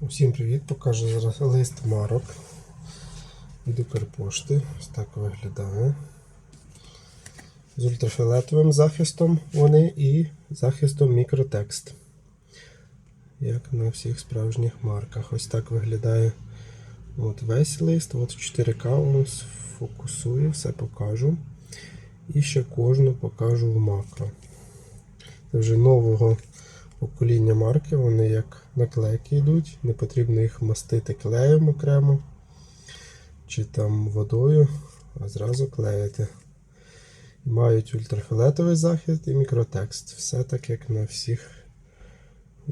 Усім привіт! Покажу зараз лист марок від Укрпошти. Ось так виглядає. З ультрафіолетовим захистом вони і захистом мікротекст. Як на всіх справжніх марках. Ось так виглядає от весь лист. От 4К вам сфокусую, все покажу. І ще кожну покажу в макро. Це вже нового покоління марки, вони як наклейки йдуть, не потрібно їх мастити клеєм окремо чи там водою, а зразу клеїти. Мають ультрафіолетовий захист і мікротекст. Все так, як на всіх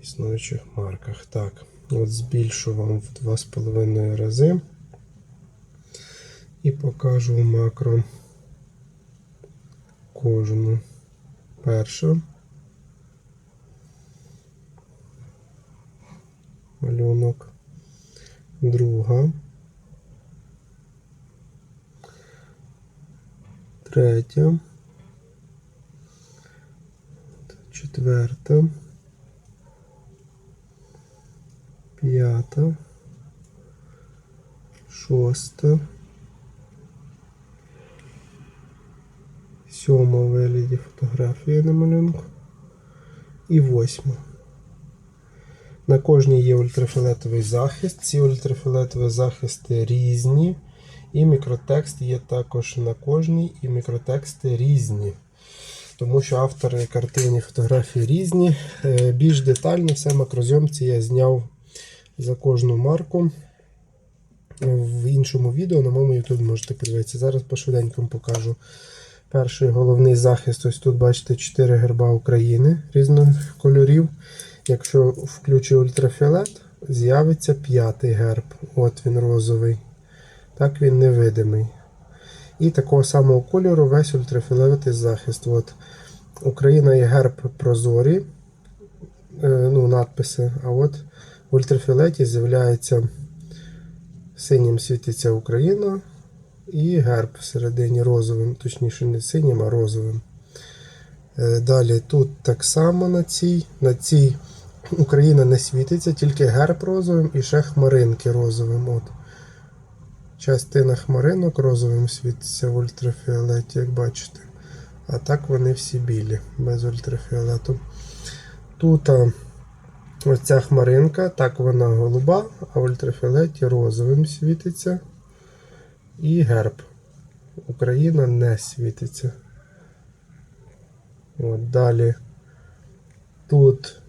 існуючих марках. Так, от збільшу вам в 2,5 рази і покажу макро кожну першу. Малюнок, друга, третя, четверта, п'ята, шоста, сьома вигляді фотографії на малюнку. І восьма. На кожній є ультрафіолетовий захист. Ці ультрафіолетові захисти різні. І мікротекст є також на кожній, і мікротексти різні. Тому що автори картини фотографії різні. Е, Більш детально все макрозйомці я зняв за кожну марку. В іншому відео на моєму YouTube можете подивитися. Зараз по швиденькому покажу. Перший головний захист. Ось тут бачите 4 герба України різних кольорів. Якщо включу ультрафіолет, з'явиться п'ятий герб. От він розовий. Так він невидимий. І такого самого кольору весь ультрафіолетовий захист. От Україна і герб прозорі, е, ну, надписи. А от в ультрафіолеті з'являється синім світиться Україна і герб всередині розовим, точніше, не синім, а розовим. Е, Далі тут так само на цій. На цій Україна не світиться, тільки герб розовим і ще хмаринки розовим. От. Частина хмаринок розовим світиться в ультрафіолеті, як бачите. А так вони всі білі, без ультрафіолету. Тут оця хмаринка, так вона голуба, а в ультрафіолеті розовим світиться. І герб. Україна не світиться. От, Далі тут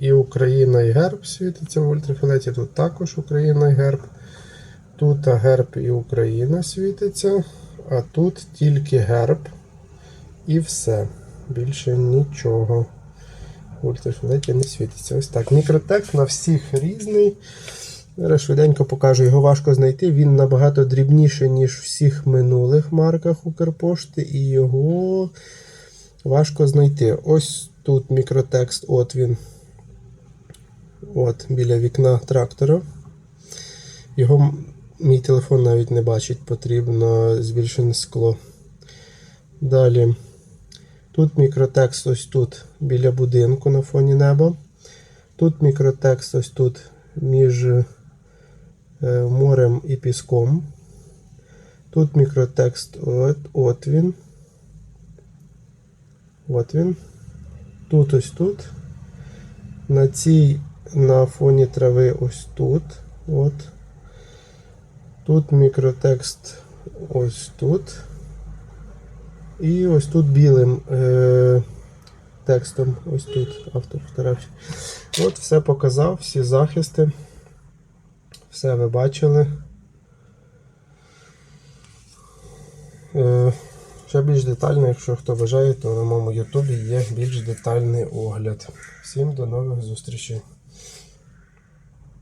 і Україна і герб світиться в ультрафіолеті. Тут також Україна і герб. Тут герб і Україна світиться, а тут тільки герб і все. Більше нічого. В ультрафіолеті не світиться. Ось так. Мікротекст на всіх різний. Зараз швиденько покажу, його важко знайти. Він набагато дрібніший, ніж в всіх минулих марках Укрпошти, і його важко знайти. Ось тут мікротекст, от він. От, біля вікна трактора. Його мій телефон навіть не бачить, потрібно збільшене скло. Далі. Тут мікротекст ось тут біля будинку на фоні неба. Тут мікротекст ось тут між е, морем і піском. Тут мікротекст от, от він. От він. Тут ось тут. На цій на фоні трави ось тут. От. Тут мікротекст ось тут. І ось тут білим е- текстом, ось тут автофотографія. От все показав, всі захисти. Все ви бачили. Е- Ще більш детально, якщо хто бажає, то на моєму ютубі є більш детальний огляд. Всім до нових зустрічей.